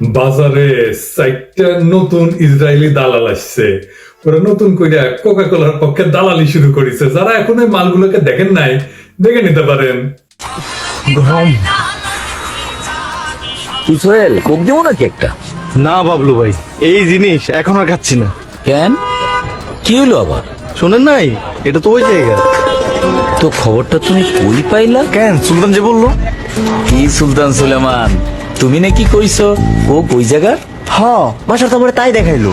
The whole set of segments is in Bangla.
বাজারে চারটা নতুন ইসরায়েলি দালাল আসছে। ওরা নতুন করে কোকা কোলার পক্ষে দালালি শুরু করেছে। যারা এখন এই মালগুলোকে দেখেন নাই দেখে নিতে পারেন। সোহেল কোক দেবো নাকি একটা? না বাবলু ভাই এই জিনিস এখন আর খাচ্ছি না। কেন? কি হলো আবার? শোনেন নাই এটা তো ওই জায়গা। তো খবরটা তুমি কই পাইলা? কেন? সুলতান যে বলল। কি সুলতান সুলেমান? তুমি নাকি কইছো? ও কই জায়গার? হ বাসার তো আমার তাই দেখাইলো।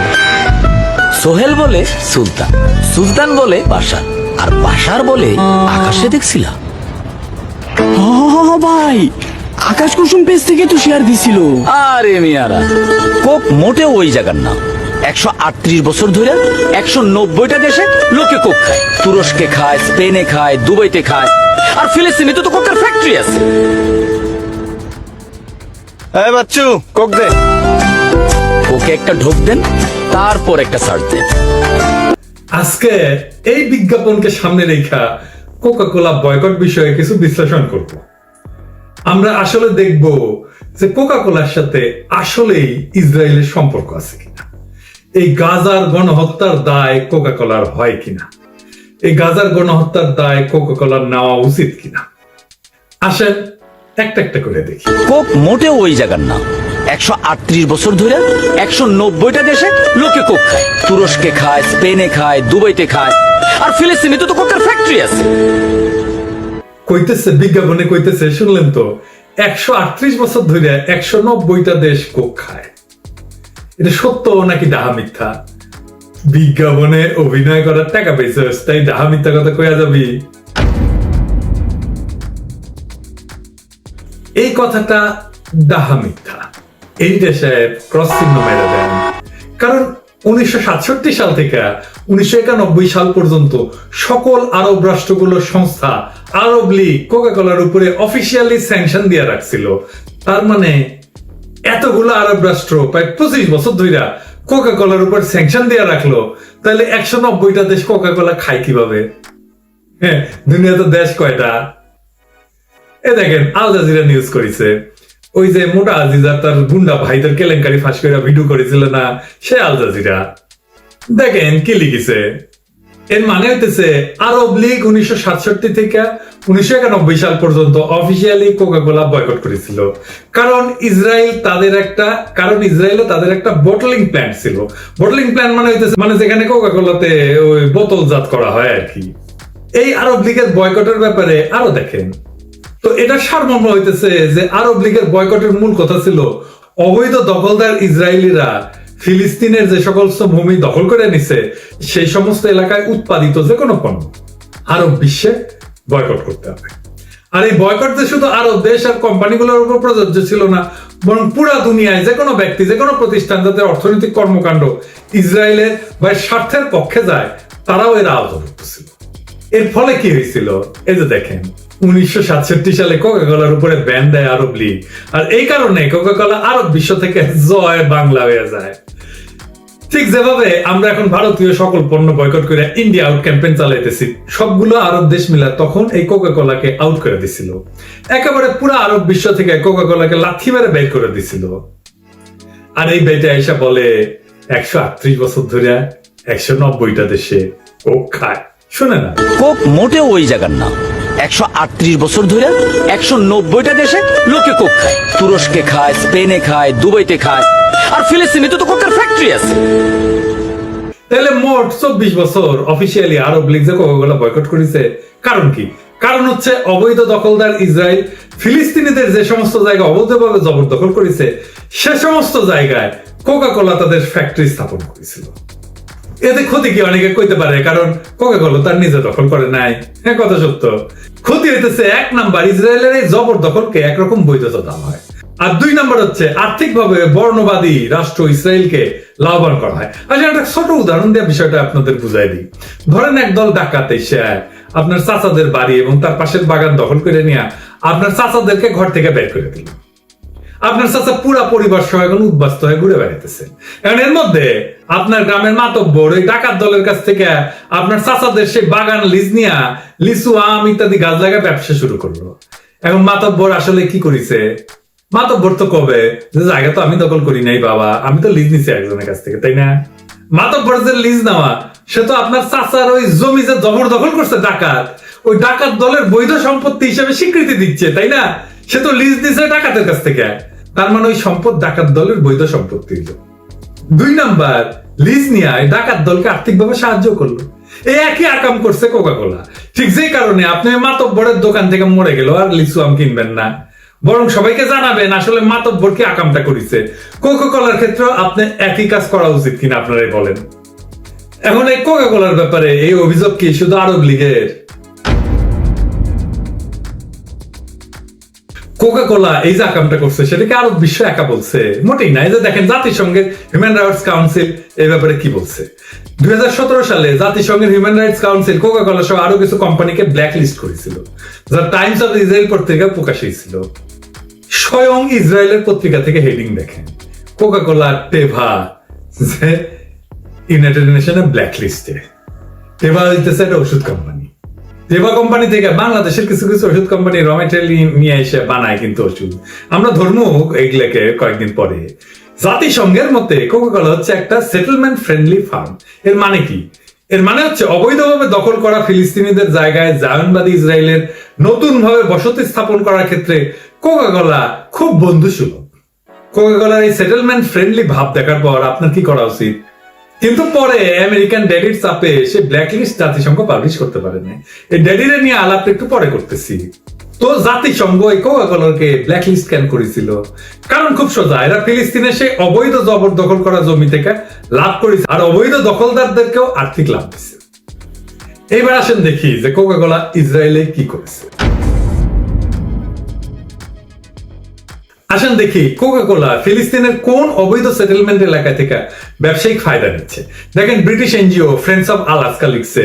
সোহেল বলে সুলতান সুলতান বলে বাসা আর বাসার বলে আকাশে দেখছিলা। ভাই আকাশ কুসুম পেজ থেকে তো শেয়ার দিছিল। আরে মিয়ারা কোক মোটে ওই জায়গার না। একশো আটত্রিশ বছর ধরে একশো নব্বইটা দেশে লোকে কোক খায়। তুরস্কে খায় স্পেনে খায় দুবাইতে খায় আর ফিলিস্তিনে তো কোকের ফ্যাক্টরি আছে। এই বাচ্চু কোক দে। ওকে একটা ঢোক দেন তারপর একটা সার্চ দেন। আজকে এই বিজ্ঞাপনকে সামনে রেখা কোকা কোলা বয়কট বিষয়ে কিছু বিশ্লেষণ করব। আমরা আসলে দেখব যে কোকা কোলার সাথে আসলেই ইসরায়েলের সম্পর্ক আছে কিনা। এই গাজার গণহত্যার দায় কোকা কোলার হয় কিনা। এই গাজার গণহত্যার দায় কোকা কোলার নেওয়া উচিত কিনা। আসেন একটা একটা করে দেখি। কোক মোটেও ওই জায়গার না। একশো আটত্রিশ বছর ধরে একশো নব্বইটা দেশে লোকে কোক খায়। তুরস্কে খায় স্পেনে খায় দুবাইতে খায়। আর ফিলিস্তিনে তো তো কোকের ফ্যাক্টরি আছে। কইতেছে বিজ্ঞাপনে কইতেছে শুনলেন তো একশো আটত্রিশ বছর ধরে একশো নব্বইটা দেশ কোক খায়। এটা সত্য নাকি ডাহা মিথ্যা? বিজ্ঞাপনে অভিনয় করার টাকা পেয়েছিস তাই ডাহা মিথ্যা কথা কয়া যাবি? এই কথাটা ডাহা মিথ্যা। এই দেশে ক্রস চিহ্ন মেরে দেন। কারণ উনিশশো সাতষট্টি সাল থেকে উনিশশো একানব্বই সাল পর্যন্ত সকল আরব রাষ্ট্রগুলোর সংস্থা আরব লীগ কোকা কোলার উপরে অফিসিয়ালি স্যাংশন দিয়ে রাখছিল। তার মানে এতগুলো আরব রাষ্ট্র প্রায় পঁচিশ বছর ধরে কোকা কোলার উপর স্যাংশন দিয়ে রাখল। তাহলে একশো নব্বইটা দেশ কোকা কোলা খায় কীভাবে? হ্যাঁ দুনিয়াতে দেশ কয়টা? এ দেখেন, আল জাজিরা নিউজ করেছে। ওই যে মোটা আজিজা তার গুন্ডা ভাইদের কেলেঙ্কারি ফাঁস করে ভিডিও করেছিল না, সে আল জাজিরা। দেখেন কি লিখেছে? এর মানে হইতেছে, আরব লীগ উনিশশো সাতষট্টি থেকে উনিশশো একানব্বই সাল পর্যন্ত অফিসিয়ালি কোকা কোলা বয়কট করেছিল। কারণ ইসরায়েল তাদের একটা, কারণ ইসরায়েলে তাদের একটা বোটলিং প্ল্যান্ট ছিল। বোটলিং প্ল্যান্ট মানে হইতেছে মানে যেখানে কোকা কোলাতে ওই বোতলজাত করা হয় আর কি। এই আরব লীগের বয়কটের ব্যাপারে আরও দেখেন। তো এটা সারমর্ম হইতেছে যে আরব লীগের বয়কটের মূল কথা ছিল অবৈধ দখলদার ইসরায়েলিরা ফিলিস্তিনের যে সকল ভূমি দখল করে নিছে, সেই সমস্ত এলাকায় উৎপাদিত যে কোনো পণ্য আরব বিশ্বে বয়কট করতে হবে। আর এই বয়কট যে শুধু আরব দেশ আর কোম্পানিগুলোর উপর প্রযোজ্য ছিল না, বরং পুরা দুনিয়ায় যে কোনো ব্যক্তি, যে কোনো প্রতিষ্ঠান যাদের অর্থনৈতিক কর্মকাণ্ড ইসরায়েলের বা স্বার্থের পক্ষে যায়, তারাও এরা আওতাভুক্ত ছিল। এর ফলে কি হয়েছিল? এই যে দেখেন, উনিশশো সাতষট্টি সালে কোকা কোলার উপরে ব্যান দেয় আরব লীগ। আর এই কারণে কোকা কোলা আরব বিশ্ব থেকে জয় বাংলা হয়ে যায়। ঠিক যেভাবে আমরা এখন ভারতীয় সকল পণ্য বয়কট করে ইন্ডিয়া আউট চালাইতেছি, সবগুলো আরব দেশ মিলে তখন এই কোকা কোলাকে আউট করে দিছিল। একেবারে পুরো আরব বিশ্ব থেকে কোকা কোলাকে লাথি মেরে বের করে দিছিল। আর এই বেটে এসে বলে, একশো আটত্রিশ বছর ধরে একশো নব্বইটা দেশে ও খায়। শুনে না। মোটেও ওই জায়গার না। একশো আটত্রিশ বছর ধরে একশো নব্বইটা দেশে লোকে কোক খায়। তুরস্কে খায় স্পেনে খায় দুবাইতে খায়। আর ফিলিস্তিনে তো কোকের ফ্যাক্টরি আছে। তাহলে মোট চব্বিশ বছর অফিসিয়ালি আরব লীগ যে কোকাকোলা বয়কট করেছে কারণ কি? কারণ হচ্ছে অবৈধ দখলদার ইসরায়েল ফিলিস্তিনিদের যে সমস্ত জায়গা অবৈধভাবে জবরদখল করেছে সে সমস্ত জায়গায় কোকা কোলা তাদের ফ্যাক্টরি স্থাপন করেছিল। এতে ক্ষতি কি অনেকে কইতে পারে? কারণ কোকা কোলা তার নিজে দখল করে নাই। হ্যাঁ কথা সত্য। ক্ষতি হইতেছে এক নাম্বার, ইসরায়েলের এই জবরদখলকে একরকম বৈধতা দেওয়া হয় আর দুই নাম্বার হচ্ছে, আর্থিকভাবে বর্ণবাদী রাষ্ট্র ইসরায়েলকে লাভবান করা হয়। আচ্ছা একটা ছোট উদাহরণ দিয়ে বিষয়টা আপনাদের বুঝাই দিই। ধরেন একদল ডাকাত এসে আপনার চাচাদের বাড়ি এবং তার পাশের বাগান দখল করে নিয়ে আপনার চাচাদেরকে ঘর থেকে বের করে দিল। আপনার চাচা পুরা পরিবার সহ এখন উদ্বাস্ত হয়ে ঘুরে বেড়াইতেছে। এখন এর মধ্যে আপনার গ্রামের মাতব্বর, ওই ডাকাত দলের কাছ থেকে আপনার চাচাদের সেই বাগান লিজ নিয়া লিচু, আম ইত্যাদি গাছ লাগা ব্যবসা শুরু করল। এখন মাতব্বর আসলে কি করেছে? মাতব্বর তো কবে? যে জায়গা তো আমি দখল করি নাই বাবা, আমি তো লিজ নিছি একজনের কাছ থেকে, তাই না? মাতব্বর যে লিজ নেওয়া, সে তো আপনার চাচার ওই জমি যে জবর দখল করছে ডাকাত, ওই ডাকাত দলের বৈধ সম্পত্তি হিসেবে স্বীকৃতি দিচ্ছে, তাই না? সে তো লিজ দিছে ডাকাতের কাছ থেকে। তার মানে ওই সম্পদ ডাকাত দলের বৈধ সম্পত্তি দুই নাম্বার, লিজ নিয়ে ডাকাত দলকে আর্থিকভাবে সাহায্য করল। একই আকাম করছে কোকা কোলা ঠিক যেই কারণে আপনি মাতব্বরের দোকান থেকে মরে গেল আর লিচু আম কিনবেন না। বরং সবাইকে জানাবেন আসলে মাতব্বর কি আকামটা করেছে। কোকা কোলার ক্ষেত্রে আপনি একই কাজ করা উচিত কিনা আপনারাই বলেন। এখন এই কোকা কোলার ব্যাপারে এই অভিযোগ কি শুধু আরব লীগের? কোকা কোলা এই যে আকামটা করছে, সেটাকে আরব বিশ্ব একা বলছে। মোটেই না যে দেখেন জাতিসংঘের হিউম্যান রাইটস কাউন্সিল ব্যাপারে কি বলছে? দুই সালে জাতিসংঘের হিউম্যান রাইটস কাউন্সিল কোকা সহ আরও কিছু কোম্পানিকে করেছিল, যা টাইমস অফ ইসরায়েল পত্রিকা প্রকাশ হয়েছিল। স্বয়ং ইসরায়েলের পত্রিকা থেকে হেডিং দেখেন কোকা কোলা টেভা ইউনাইটেড নেশনের ব্ল্যাক টেভা হইতেছে একটা ওষুধ কোম্পানি টেভা কোম্পানি থেকে বাংলাদেশের কিছু কিছু ওষুধ কোম্পানি র মেটেরিয়াল নিয়ে এসে বানায় কিন্তু ওষুধ। আমরা ধর্ম এগুলাকে কয়েকদিন পরে। জাতিসংঘের মতে কোকাকোলা হচ্ছে একটা সেটেলমেন্ট ফ্রেন্ডলি ফার্ম এর মানে কি? এর মানে হচ্ছে অবৈধভাবে দখল করা ফিলিস্তিনিদের জায়গায় জায়নবাদী ইসরায়েলের নতুন ভাবে বসতি স্থাপন করার ক্ষেত্রে কোকাকোলা খুব বন্ধু সুলভ কোকাকোলার এই সেটেলমেন্ট ফ্রেন্ডলি ভাব দেখার পর আপনার কি করা উচিত? কিন্তু পরে আমেরিকান ড্যাডির চাপে সে ব্ল্যাক লিস্ট জাতিসংঘ পাবলিশ করতে পারে না এই ড্যাডিরে নিয়ে আলাপ একটু পরে করতেছি। তো জাতিসংঘ এই কোকাকোলাকে ব্ল্যাক লিস্ট কেন করেছিল? কারণ খুব সোজা, এরা ফিলিস্তিনে সে অবৈধ জবরদখল করা জমি থেকে লাভ করেছে, আর অবৈধ দখলদারদেরকেও আর্থিক লাভ দিচ্ছে এইবার আসেন দেখি যে কোকাকোলা ইসরায়েলে কি করেছে। আসেন দেখি কোকা কোলা ফিলিস্তিনের কোন অবৈধ সেটেলমেন্ট এলাকা থেকে ব্যবসায়িক ফায়দা নিচ্ছে? দেখেন British NGO friends of Alaska লিখছে,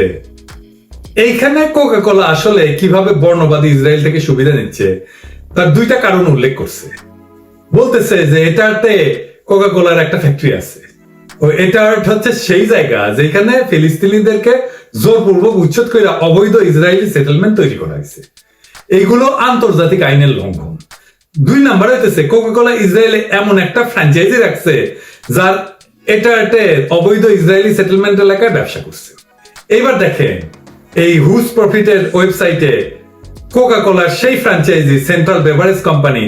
এইখানে কোকা কোলা আসলে কীভাবে বর্ণবাদী ইসরায়েল থেকে সুবিধা নিচ্ছে তার দুইটা কারণ উল্লেখ করছে। বলতেছে যে এটাতে কোকা কোলার একটা ফ্যাক্টরি আছে। ও এটা হচ্ছে সেই জায়গা যেখানে ফিলিস্তিনিদেরকে জোরপূর্বক উচ্ছেদ করে অবৈধ ইসরায়েলি সেটেলমেন্ট তৈরি করা হয়েছে। এইগুলো আন্তর্জাতিক আইনের লঙ্ঘন। দুই নাম্বার হইতেছে কোকাকোলা ইসরায়েলে এমন একটা ফ্র্যাঞ্চাইজি রাখছে, যার এটা অবৈধ ইসরায়েলি সেটেলমেন্ট এলাকায় ব্যবসা করছে। এইবার দেখেন, এই হুজ প্রফিটের ওয়েবসাইটে কোকা কোলার সেই ফ্র্যাঞ্চাইজি সেন্ট্রাল বেভারেজ কোম্পানি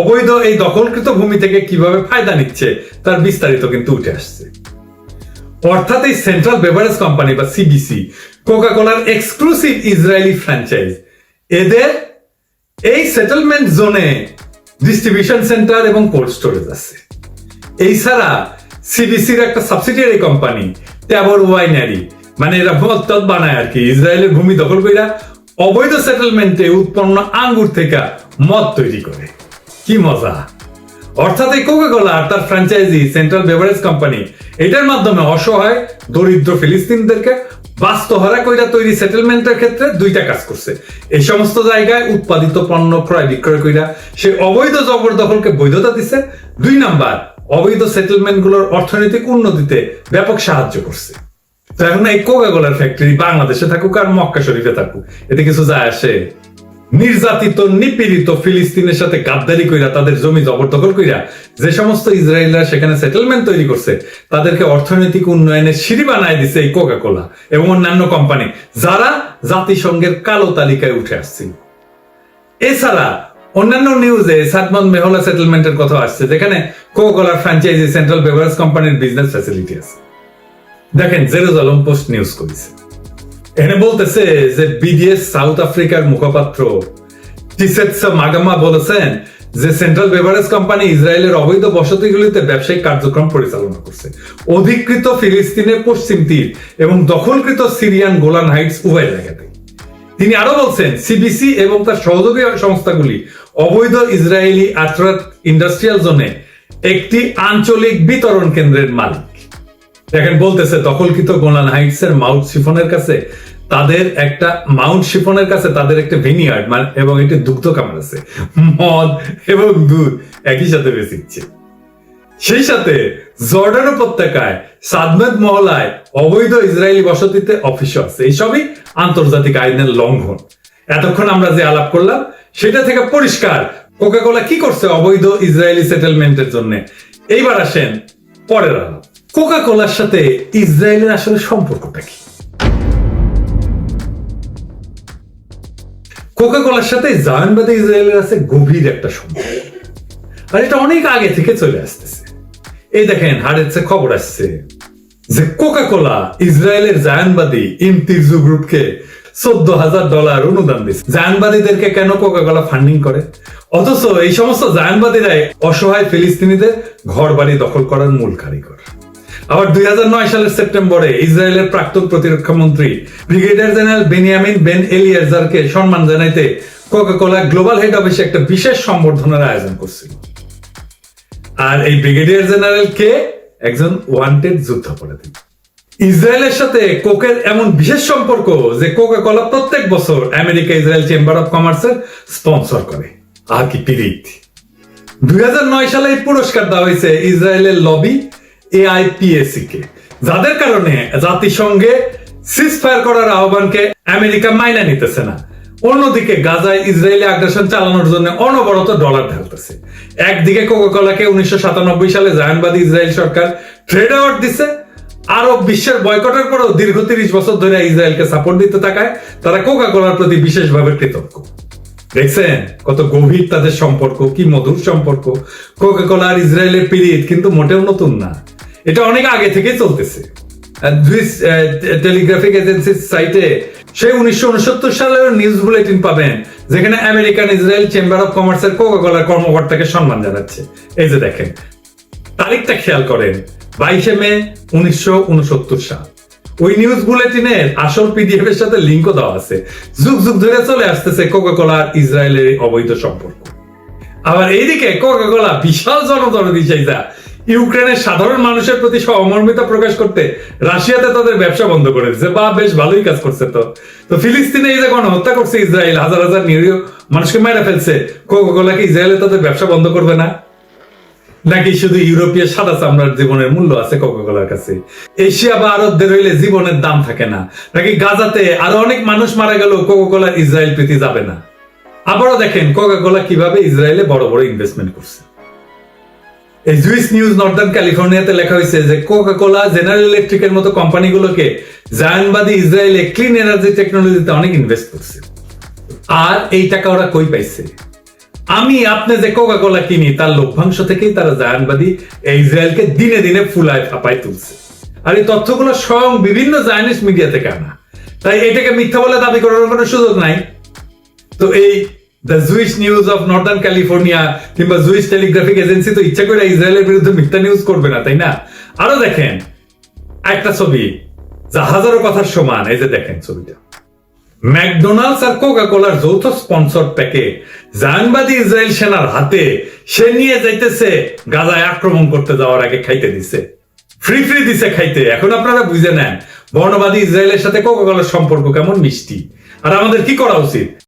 অবৈধ এই দখলকৃত ভূমি থেকে কীভাবে ফায়দা নিচ্ছে, তার বিস্তারিত কিন্তু উঠে আসছে। অর্থাৎ এই সেন্ট্রাল বেভারেজ কোম্পানি বা সিবিসি কোকা কোলার এক্সক্লুসিভ ইসরায়েলি ফ্র্যাঞ্চাইজ এদের এই সেটেলমেন্ট জোনে ডিস্ট্রিবিউশন সেন্টার এবং কোল্ড স্টোরেজ আছে। এই ছাড়া সিডিসির একটা সাবসিডিয়ারি কোম্পানি ট্যাবর ওয়াইনারি মানে এরা মদ বানায় আর কি ইসরায়েলের ভূমি দখল কইরা অবৈধ সেটেলমেন্টে উৎপন্ন আঙ্গুর থেকে মদ তৈরি করে। কি মজা! অর্থাৎ এই কোকা কোলা আর তার ফ্র্যাঞ্চাইজি সেন্ট্রাল বেভারেজ কোম্পানি এটার মাধ্যমে অসহায়, দরিদ্র ফিলিস্তিনদেরকে বাস্তহারা কইরা তৈরি সেটেলমেন্টের ক্ষেত্রে দুইটা কাজ করছে। এই সমস্ত জায়গায় উৎপাদিত পণ্য ক্রয় বিক্রয় কইরা সে অবৈধ জবরদখলকে বৈধতা দিছে। দুই নাম্বার, অবৈধ সেটেলমেন্টগুলোর অর্থনৈতিক উন্নতিতে ব্যাপক সাহায্য করছে। তো এখন এই কোকাকোলার ফ্যাক্টরি বাংলাদেশে থাকুক আর মক্কা শরীফে থাকুক, এতে কিছু যায় আসে। নির্যাতিত, নিপীড়িত ফিলিস্তিনের সাথে গাদ্দারি কইরা, তাদের জমি জবরদখল কইরা, যে সমস্ত ইসরায়েলরা সেখানে সেটেলমেন্ট তৈরি করছে, তাদেরকে অর্থনৈতিক উন্নয়নের সিঁড়ি বানায় দিছে এই কোকা কোলা এবং অন্যান্য কোম্পানি যারা জাতিসংঘের কালো তালিকায় উঠে আসছিল এছাড়া অন্যান্য নিউজে সাদমান মেহলা সেটেলমেন্টের কথা আসছে, যেখানে কোকা কোলার ফ্র্যাঞ্চাইজি সেন্ট্রাল বেভারেজ কোম্পানির বিজনেস ফ্যাসিলিটি আছে। দেখেন জেরুজালম পোস্ট নিউজ করেছে এখানে বলতেছে যে বিডিএস সাউথ আফ্রিকার মুখপাত্র। টিসেটসা মাগামা বলেছেন যে সেন্ট্রাল বেভারেজ কোম্পানি ইসরায়েলের অবৈধ বসতিগুলিতে ব্যবসায়িক কার্যক্রম পরিচালনা করছে। অধিকৃত ফিলিস্তিনের পশ্চিম তীর এবং দখলকৃত সিরিয়ান গোলান হাইটস উভয় জায়গাতে তিনি আরও বলছেন সিবিসি এবং তার সহযোগী সংস্থাগুলি অবৈধ ইসরায়েলি আত্রাত ইন্ডাস্ট্রিয়াল জোনে একটি আঞ্চলিক বিতরণ কেন্দ্রের মালিক। দেখেন, বলতেছে দখলকৃত গোলান হাইটস এর মাউন্ট শিফনের কাছে, তাদের একটা মাউন্ট শিফনের কাছে তাদের একটা ভিনিয়ার্ড মানে এবং একটি দুগ্ধ কামার আছে। মদ এবং দুধ একই সাথে বেচিচ্ছে। সেই সাথে জর্ডান উপত্যকায় সাদমেদ মহলায় অবৈধ ইসরায়েলি বসতিতে অফিস আছে। এইসবই আন্তর্জাতিক আইনের লঙ্ঘন। এতক্ষণ আমরা যে আলাপ করলাম, সেটা থেকে পরিষ্কার কোকা কোলা কি করছে অবৈধ ইসরায়েলি সেটেলমেন্টের জন্য? এইবার আসেন পরের আলাপ। কোকা কোলার সাথে ইসরায়েলের আসলে সম্পর্কটা কি? কোকা কোলার সাথে জায়নবাদী ইসরায়েলের আছে গভীর একটা সম্পর্ক। আর এটা অনেক আগে থেকে চলে আসতেছে। এই দেখেন হারেছে খবর আসছে যে কোকা কোলা ইসরায়েলের জায়ানবাদী ইমতিজু গ্রুপকে চোদ্দ হাজার ডলার অনুদান দিচ্ছে জায়ানবাদীদেরকে কেন কোকা কোলা ফান্ডিং করে? অথচ এই সমস্ত জায়ানবাদীরাই অসহায় ফিলিস্তিনিদের ঘর বাড়ি দখল করার মূল কারিগর। আবার দুই হাজার নয় সালের সেপ্টেম্বরে ইসরায়েলের প্রাক্তন প্রতিরক্ষা মন্ত্রী ব্রিগেডিয়ার জেনারেল বেনিয়ামিন বেন এলিয়ারজারকে সম্মান জানাইতে কোকা কোলা গ্লোবাল হেড অফিসে একটা বিশেষ সম্বর্ধনার আয়োজন করছিল। আর এই ব্রিগেডিয়ার জেনারেল কে একজন ওয়ান্টেড যুদ্ধাপরাধী ইসরায়েলের সাথে কোকের এমন বিশেষ সম্পর্ক যে কোকা কোলা প্রত্যেক বছর আমেরিকা ইসরায়েল চেম্বার অফ কমার্সের স্পন্সর করে। আর কি পিরিত। দুই হাজার নয় সালে এই পুরস্কার দেওয়া হয়েছে ইসরায়েলের লবি এআইপিএসি কে। যাদের কারণে জাতিসংঘে সিজ ফায়ার করার আহ্বানকে আমেরিকা মাইনা নিতেছে না। অন্যদিকে গাজায় ইসরায়েলি আগ্রাসন চালানোর জন্য অনবরত ডলার ঢালতেছে। একদিকে উনিশশো সাতানব্বই সালে জায়নবাদী ইসরায়েল সরকার ট্রেড অ্যাওয়ার্ড দিছে। আরব বিশ্বের বয়কটের পরেও দীর্ঘ তিরিশ বছর ধরে ইসরায়েলকে সাপোর্ট দিতে থাকায় তারা কোকা কোলার প্রতি বিশেষভাবে কৃতজ্ঞ। দেখছেন কত গভীর তাদের সম্পর্ক, কি মধুর সম্পর্ক। কোকা কোলা আর ইসরায়েলের পিরিয়ড কিন্তু মোটেও নতুন না। এটা অনেক আগে থেকে চলতেছে। টেলিগ্রাফিক এজেন্সির সাইটে সেই উনিশশো উনসত্তর সালের নিউজ বুলেটিন পাবেন, যেখানে আমেরিকান ইসরায়েল চেম্বার অফ কমার্সের কোকা কোলার কর্মকর্তাকে সম্মান জানাচ্ছে। এই যে দেখেন, তারিখটা খেয়াল করেন, বাইশে মে উনিশশো উনসত্তর সাল। ওই নিউজ বুলেটিনের আসল পিডিএফ এর সাথে লিঙ্কও দেওয়া আছে। যুগ যুগ ধরে চলে আসতেছে কোকা কোলা আর ইসরায়েলের অবৈধ সম্পর্ক। আবার এইদিকে কোকা কোলা বিশাল জনদরদি চাইজা ইউক্রেনের সাধারণ মানুষের প্রতি সহমর্মিতা প্রকাশ করতে রাশিয়াতে তাদের ব্যবসা বন্ধ করে দিচ্ছে বা বেশ ভালোই কাজ করছে তো। তো ফিলিস্তিনে এই যে গণহত্যা করছে ইসরায়েল, হাজার হাজার নিরীহ মানুষকে মেরে ফেলছে কোকা কোলাকে ইসরায়েলে তাদের ব্যবসা বন্ধ করবে না? নাকি শুধু ইউরোপীয় সাদা চামড়ার জীবনের মূল্য আছে কোকাকোলার কাছে? এশিয়া বা আরবদের হইলে জীবনের দাম থাকে না। নাকি গাজাতে আরও অনেক মানুষ মারা গেল কোকাকোলার ইসরায়েল প্রীতি যাবে না? আবারও দেখেন কোকাকোলা কীভাবে ইসরায়েলে বড় বড় ইনভেস্টমেন্ট করছে। এই জুইস নিউজ নর্দার্ন ক্যালিফোর্নিয়াতে লেখা হয়েছে যে কোকাকোলা, জেনারেল ইলেকট্রিকের মতো কোম্পানিগুলোকে জায়ানবাদী ইসরায়েলে ক্লিন এনার্জি টেকনোলজিতে অনেক ইনভেস্ট করছে। আর এই টাকা ওরা কই পাইছে? আমি আপনি যে কোকা কোলা কিনি, তার লভ্যাংশ থেকেই তারা জায়ানবাদী ইসরায়েলকে দিনে দিনে ফুলায় ফাপায় তুলছে। আর এই তথ্যগুলো স্বয়ং বিভিন্ন জায়নিস মিডিয়া থেকে আনা। তাই এটাকে মিথ্যা বলে দাবি করার কোনো সুযোগ নাই। তো এই the Jewish news of Northern California কিংবা জুইস টেলিগ্রাফিক এজেন্সি তো ইচ্ছা করে ইসরায়েলের বিরুদ্ধে মিথ্যা নিউজ করবে না, তাই না? আরও দেখেন, একটা ছবি, যা হাজারো কথার সমান, এই যে দেখেন ছবিটা। ম্যাকডোনাল্ডস আর কোকা কোলার যৌথ স্পন্সর প্যাকে জায়নবাদী ইসরায়েল সেনার হাতে সে নিয়ে যাইতেছে, গাজায় আক্রমণ করতে যাওয়ার আগে খাইতে দিছে। ফ্রি ফ্রি দিছে খাইতে, এখন আপনারা বুঝে নেন, বর্ণবাদী ইসরায়েলের সাথে কোকা কোলার সম্পর্ক কেমন মিষ্টি। আর আমাদের কি করা উচিত?